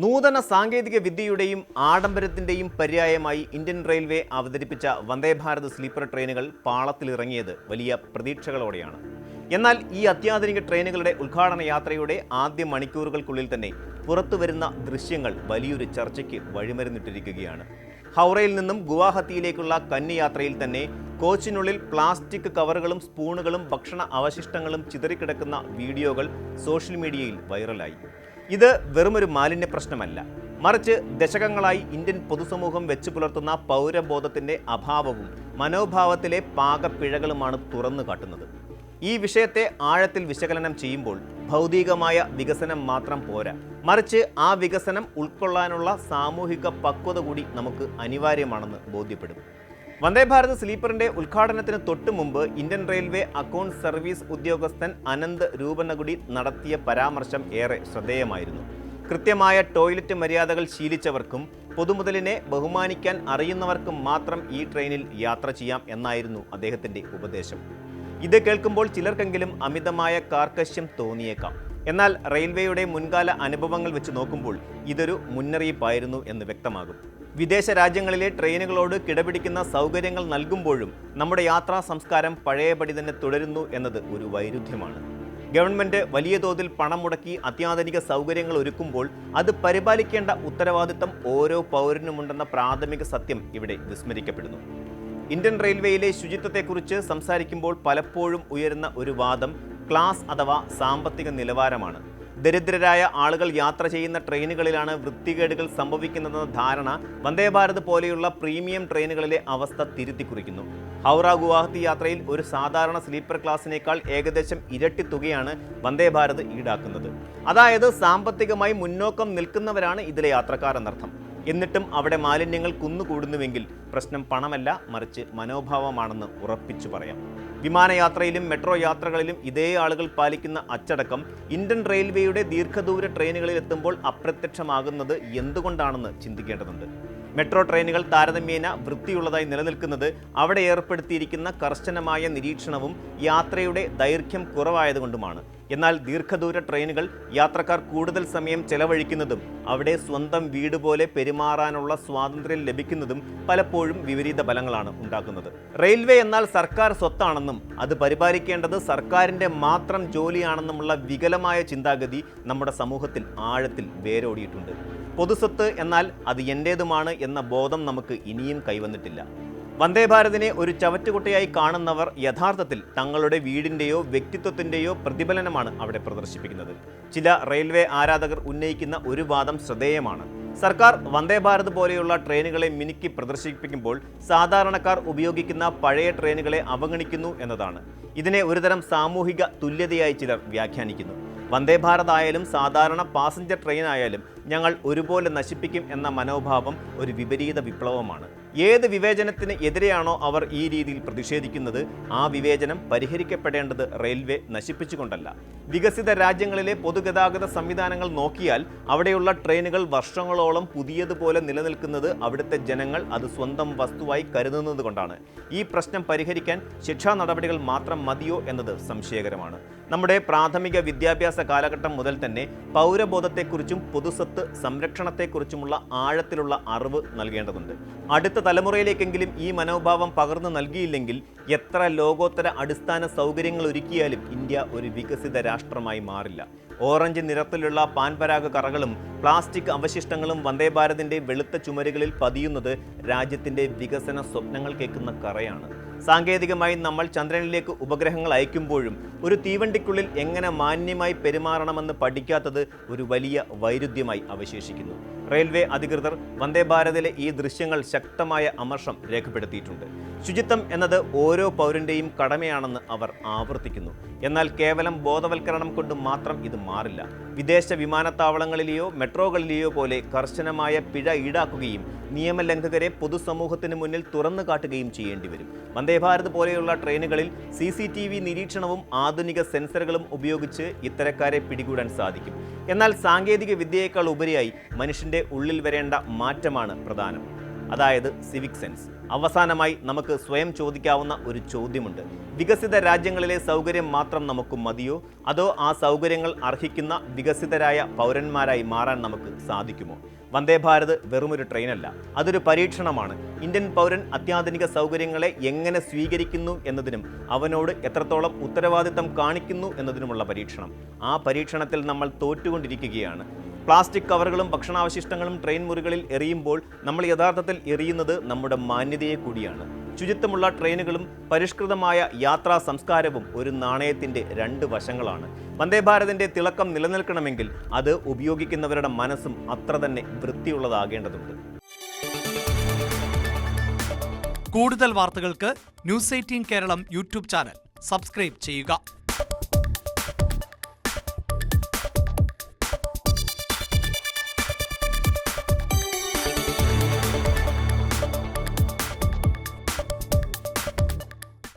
നൂതന സാങ്കേതിക വിദ്യയുടെയും ആഡംബരത്തിന്റെയും പര്യായമായി Indian railway അവതരിപ്പിച്ച വന്ദേ ഭാരത് സ്ലീപ്പർ ട്രെയിനുകൾ പാളത്തിലിറങ്ങിയത് വലിയ പ്രതീക്ഷകളോടെയാണ്. എന്നാൽ ഈ അത്യാധുനിക ട്രെയിനുകളുടെ ഉദ്ഘാടന യാത്രയുടെ ആദ്യ മണിക്കൂറുകൾക്കുള്ളിൽ തന്നെ പുറത്തു വരുന്ന ദൃശ്യങ്ങൾ വലിയൊരു ചർച്ചയ്ക്ക് വഴിമരുന്നിട്ടിരിക്കുകയാണ്. ഹൗറയിൽ നിന്നും ഗുവാഹത്തിയിലേക്കുള്ള കന്നിയാത്രയിൽ തന്നെ കോച്ചിനുള്ളിൽ പ്ലാസ്റ്റിക് കവറുകളും സ്പൂണുകളും ഭക്ഷണ അവശിഷ്ടങ്ങളും ചിതറിക്കിടക്കുന്ന വീഡിയോകൾ സോഷ്യൽ മീഡിയയിൽ വൈറലായി. ഇത് വെറുമൊരു മാലിന്യ പ്രശ്നമല്ല. മറിച്ച് ദശകങ്ങളായി ഇന്ത്യൻ പൊതുസമൂഹം വെച്ചു പുലർത്തുന്ന പൗരബോധത്തിന്റെ അഭാവവും മനോഭാവത്തിലെ പാകപ്പിഴകളുമാണ് തുറന്നു കാട്ടുന്നത്. ഈ വിഷയത്തെ ആഴത്തിൽ വിശകലനം ചെയ്യുമ്പോൾ ഭൗതികമായ വികസനം മാത്രം പോരാ. മറിച്ച് ആ വികസനം ഉൾക്കൊള്ളാനുള്ള സാമൂഹിക പക്വത കൂടി നമുക്ക് അനിവാര്യമാണെന്ന് ബോധ്യപ്പെടും. വന്ദേ ഭാരത് സ്ലീപ്പറിന്റെ ഉദ്ഘാടനത്തിന് തൊട്ടു മുമ്പ് ഇന്ത്യൻ റെയിൽവേ അക്കൗണ്ട് സർവീസ് ഉദ്യോഗസ്ഥൻ അനന്ത് രൂപനഗുഡി നടത്തിയ പരാമർശം ഏറെ ശ്രദ്ധേയമായിരുന്നു. കൃത്യമായ ടോയ്ലറ്റ് മര്യാദകൾ ശീലിച്ചവർക്കും പൊതുമുതലിനെ ബഹുമാനിക്കാൻ അറിയുന്നവർക്കും മാത്രം ഈ ട്രെയിനിൽ യാത്ര ചെയ്യാം എന്നായിരുന്നു അദ്ദേഹത്തിന്റെ ഉപദേശം. ഇത് കേൾക്കുമ്പോൾ ചിലർക്കെങ്കിലും അമിതമായ കാർക്കശ്യം തോന്നിയേക്കാം. എന്നാൽ റെയിൽവേയുടെ മുൻകാല അനുഭവങ്ങൾ വെച്ച് നോക്കുമ്പോൾ ഇതൊരു മുന്നറിയിപ്പായിരുന്നു എന്ന് വ്യക്തമാകും. വിദേശ രാജ്യങ്ങളിലെ ട്രെയിനുകളോട് കിടപിടിക്കുന്ന സൗകര്യങ്ങൾ നൽകുമ്പോഴും നമ്മുടെ യാത്രാ സംസ്കാരം പഴയപടി തന്നെ തുടരുന്നു എന്നത് ഒരു വൈരുദ്ധ്യമാണ്. ഗവൺമെന്റ് വലിയ തോതിൽ പണം മുടക്കി അത്യാധുനിക സൗകര്യങ്ങൾ ഒരുക്കുമ്പോൾ അത് പരിപാലിക്കേണ്ട ഉത്തരവാദിത്തം ഓരോ പൗരനുമുണ്ടെന്ന പ്രാഥമിക സത്യം ഇവിടെ വിസ്മരിക്കപ്പെടുന്നു. ഇന്ത്യൻ റെയിൽവേയിലെ ശുചിത്വത്തെക്കുറിച്ച് സംസാരിക്കുമ്പോൾ പലപ്പോഴും ഉയരുന്ന ഒരു വാദം ക്ലാസ് അഥവാ സാമ്പത്തിക നിലവാരമാണ്. ദരിദ്രരായ ആളുകൾ യാത്ര ചെയ്യുന്ന ട്രെയിനുകളിലാണ് വൃത്തികേടുകൾ സംഭവിക്കുന്നതെന്ന ധാരണ വന്ദേഭാരത് പോലെയുള്ള പ്രീമിയം ട്രെയിനുകളിലെ അവസ്ഥ തിരുത്തി കുറിക്കുന്നു. ഹൗറ ഗുവാഹത്തി യാത്രയിൽ ഒരു സാധാരണ സ്ലീപ്പർ ക്ലാസ്സിനേക്കാൾ ഏകദേശം ഇരട്ടി തുകയാണ് വന്ദേഭാരത് ഈടാക്കുന്നത്. അതായത് സാമ്പത്തികമായി മുന്നോക്കം നിൽക്കുന്നവരാണ് ഇതിലെ യാത്രക്കാർ എന്നർത്ഥം എന്നിട്ടും അവിടെ മാലിന്യങ്ങൾ കുന്നുകൂടുന്നുവെങ്കിൽ പ്രശ്നം പണമല്ല മറിച്ച് മനോഭാവമാണെന്ന് ഉറപ്പിച്ചു പറയാം. വിമാനയാത്രയിലും മെട്രോ യാത്രകളിലും ഇതേ ആളുകൾ പാലിക്കുന്ന അച്ചടക്കം ഇന്ത്യൻ റെയിൽവേയുടെ ദീർഘദൂര ട്രെയിനുകളിൽ എത്തുമ്പോൾ അപ്രത്യക്ഷമാകുന്നത് എന്തുകൊണ്ടാണെന്ന് ചിന്തിക്കേണ്ടതുണ്ട്. മെട്രോ ട്രെയിനുകൾ താരതമ്യേന വൃത്തിയുള്ളതായി നിലനിൽക്കുന്നത് അവിടെ ഏർപ്പെടുത്തിയിരിക്കുന്ന കർശനമായ നിരീക്ഷണവും യാത്രയുടെ ദൈർഘ്യം കുറവായതുകൊണ്ടുമാണ്. എന്നാൽ ദീർഘദൂര ട്രെയിനുകൾ യാത്രക്കാർ കൂടുതൽ സമയം ചെലവഴിക്കുന്നതും അവിടെ സ്വന്തം വീട് പോലെ പെരുമാറാനുള്ള സ്വാതന്ത്ര്യം ലഭിക്കുന്നതും പലപ്പോഴും വിപരീത ഫലങ്ങളാണ് ഉണ്ടാക്കുന്നത്. റെയിൽവേ എന്നാൽ സർക്കാർ സ്വത്താണെന്നും അത് പരിപാലിക്കേണ്ടത് സർക്കാരിന്റെ മാത്രം ജോലിയാണെന്നുമുള്ള വികലമായ ചിന്താഗതി നമ്മുടെ സമൂഹത്തിൽ ആഴത്തിൽ വേരോടിയിട്ടുണ്ട്. പൊതുസ്വത്ത് എന്നാൽ അത് എന്റേതുമാണ് എന്ന ബോധം നമുക്ക് ഇനിയും കൈവന്നിട്ടില്ല. വന്ദേ ഭാരതിനെ ഒരു ചവറ്റുകുട്ടയായി കാണുന്നവർ യഥാർത്ഥത്തിൽ തങ്ങളുടെ വീടിന്റെയോ വ്യക്തിത്വത്തിന്റെയോ പ്രതിഫലനമാണ് അവിടെ പ്രദർശിപ്പിക്കുന്നത്. ചില റെയിൽവേ ആരാധകർ ഉന്നയിക്കുന്ന ഒരു വാദം ശ്രദ്ധേയമാണ്. സർക്കാർ വന്ദേ ഭാരത് പോലെയുള്ള ട്രെയിനുകളെ മിനുക്കി പ്രദർശിപ്പിക്കുമ്പോൾ സാധാരണക്കാർ ഉപയോഗിക്കുന്ന പഴയ ട്രെയിനുകളെ അവഗണിക്കുന്നു എന്നതാണ്. ഇതിനെ ഒരുതരം സാമൂഹിക തുല്യതയായി ചിലർ വ്യാഖ്യാനിക്കുന്നു. വന്ദേ ഭാരത് ആയാലും സാധാരണ പാസഞ്ചർ ട്രെയിൻ ആയാലും ഞങ്ങൾ ഒരുപോലെ നശിപ്പിക്കും എന്ന മനോഭാവം ഒരു വിപരീത വിപ്ലവമാണ്. ഏത് വിവേചനത്തിന് എതിരെയാണോ അവർ ഈ രീതിയിൽ പ്രതിഷേധിക്കുന്നത് ആ വിവേചനം പരിഹരിക്കപ്പെടേണ്ടത് റെയിൽവേ നശിപ്പിച്ചുകൊണ്ടല്ല. വികസിത രാജ്യങ്ങളിലെ പൊതുഗതാഗത സംവിധാനങ്ങൾ നോക്കിയാൽ അവിടെയുള്ള ട്രെയിനുകൾ വർഷങ്ങളോളം പുതിയതുപോലെ നിലനിൽക്കുന്നത് അവിടുത്തെ ജനങ്ങൾ അത് സ്വന്തം വസ്തുവായി കരുതുന്നത് കൊണ്ടാണ്. ഈ പ്രശ്നം പരിഹരിക്കാൻ ശിക്ഷാ നടപടികൾ മാത്രം മതിയോ എന്നത് സംശയകരമാണ്. നമ്മുടെ പ്രാഥമിക വിദ്യാഭ്യാസ കാലഘട്ടം മുതൽ തന്നെ പൗരബോധത്തെക്കുറിച്ചും പൊതുസ്വത്ത് സംരക്ഷണത്തെക്കുറിച്ചുമുള്ള ആഴത്തിലുള്ള അറിവ് നൽകേണ്ടതുണ്ട്. അടുത്ത തലമുറയിലേക്കെങ്കിലും ഈ മനോഭാവം പകർന്നു നൽകിയില്ലെങ്കിൽ എത്ര ലോകോത്തര അടിസ്ഥാന സൗകര്യങ്ങൾ ഒരുക്കിയാലും ഇന്ത്യ ഒരു വികസിത രാഷ്ട്രമായി മാറില്ല. ഓറഞ്ച് നിറത്തിലുള്ള പാൻപരാഗ കറകളും പ്ലാസ്റ്റിക് അവശിഷ്ടങ്ങളും വന്ദേ ഭാരതിന്റെ വെളുത്ത ചുമരുകളിൽ പതിയുന്നത് രാജ്യത്തിന്റെ വികസന സ്വപ്നങ്ങൾ കേൾക്കുന്ന കറയാണ്. സാങ്കേതികമായി നമ്മൾ ചന്ദ്രനിലേക്ക് ഉപഗ്രഹങ്ങൾ അയക്കുമ്പോഴും ഒരു തീവണ്ടിക്കുള്ളിൽ എങ്ങനെ മാന്യമായി പെരുമാറണമെന്ന് പഠിക്കാത്തത് ഒരു വലിയ വൈരുദ്ധ്യമായി അവശേഷിക്കുന്നു. റെയിൽവേ അധികൃതർ വന്ദേ ഭാരതിലെ ഈ ദൃശ്യങ്ങൾ ശക്തമായ അമർഷം രേഖപ്പെടുത്തിയിട്ടുണ്ട്. ശുചിത്വം എന്നത് ഓരോ പൗരന്റെയും കടമയാണെന്ന് അവർ ആവർത്തിക്കുന്നു. എന്നാൽ കേവലം ബോധവൽക്കരണം കൊണ്ട് മാത്രം ഇത് മാറില്ല. വിദേശ വിമാനത്താവളങ്ങളിലെയോ മെട്രോകളിലെയോ പോലെ കർശനമായ പിഴ ഈടാക്കുകയും നിയമലംഘകരെ പൊതുസമൂഹത്തിന് മുന്നിൽ തുറന്നു കാട്ടുകയും ചെയ്യേണ്ടി വരും. വന്ദേ ഭാരത് പോലെയുള്ള ട്രെയിനുകളിൽ സി നിരീക്ഷണവും ആധുനിക സെൻസറുകളും ഉപയോഗിച്ച് ഇത്തരക്കാരെ പിടികൂടാൻ സാധിക്കും. എന്നാൽ സാങ്കേതിക വിദ്യയേക്കാൾ ഉപരിയായി മനുഷ്യന്റെ ഉള്ളിൽ വരേണ്ട മാറ്റമാണ് പ്രധാനം. അതായത് സിവിക് സെൻസ് അവസാനമായി നമുക്ക് സ്വയം ചോദിക്കാവുന്ന ഒരു ചോദ്യമുണ്ട്. വികസിത രാജ്യങ്ങളിലെ സൗകര്യം മാത്രം നമുക്ക് മതിയോ? അതോ ആ സൗകര്യങ്ങൾ അർഹിക്കുന്ന വികസിതരായ പൗരന്മാരായി മാറാൻ നമുക്ക് സാധിക്കുമോ? വന്ദേ ഭാരത് വെറുമൊരു ട്രെയിനല്ല അതൊരു പരീക്ഷണമാണ്. ഇന്ത്യൻ പൗരൻ അത്യാധുനിക സൗകര്യങ്ങളെ എങ്ങനെ സ്വീകരിക്കുന്നു എന്നതിനും അവനോട് എത്രത്തോളം ഉത്തരവാദിത്തം കാണിക്കുന്നു എന്നതിനുമുള്ള പരീക്ഷണം. ആ പരീക്ഷണത്തിൽ നമ്മൾ തോറ്റുകൊണ്ടിരിക്കുകയാണ്. പ്ലാസ്റ്റിക് കവറുകളും ഭക്ഷണാവശിഷ്ടങ്ങളും ട്രെയിൻ മുറികളിൽ എറിയുമ്പോൾ നമ്മൾ യഥാർത്ഥത്തിൽ എറിയുന്നത് നമ്മുടെ മാന്യതയെ കൂടിയാണ്. ശുചിത്വമുള്ള ട്രെയിനുകളും പരിഷ്കൃതമായ യാത്രാ സംസ്കാരവും ഒരു നാണയത്തിന്റെ രണ്ട് വശങ്ങളാണ്. വന്ദേ ഭാരതിന്റെ തിളക്കം നിലനിൽക്കണമെങ്കിൽ അത് ഉപയോഗിക്കുന്നവരുടെ മനസ്സും അത്ര തന്നെ വൃത്തിയുള്ളതാകേണ്ടതുണ്ട്. കൂടുതൽ വാർത്തകൾക്ക് news eighteen Keralam YouTube channel. Subscribe ചെയ്യുക.